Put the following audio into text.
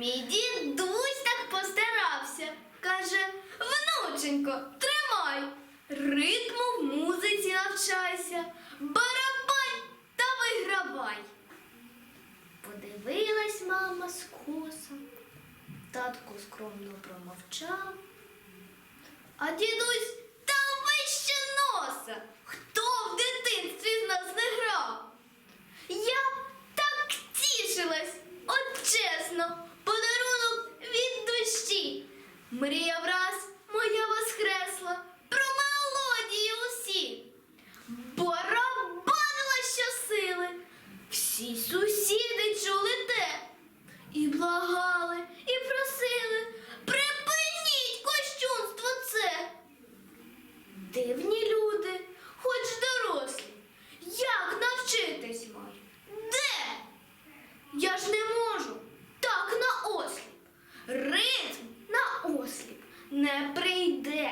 Мій дідусь так постарався. Каже, внученько, тримай, ритму в музиці навчайся, барабань та вигравай. Подивилась мама скоса, татко скромно промовчав. А дідусь та вище носа. Мрія враз моя воскресла, про мелодії усі. Барабанила щосили, всі сусіди чули те. І благали, і просили, припиніть кощунство це. Дивні не прийде.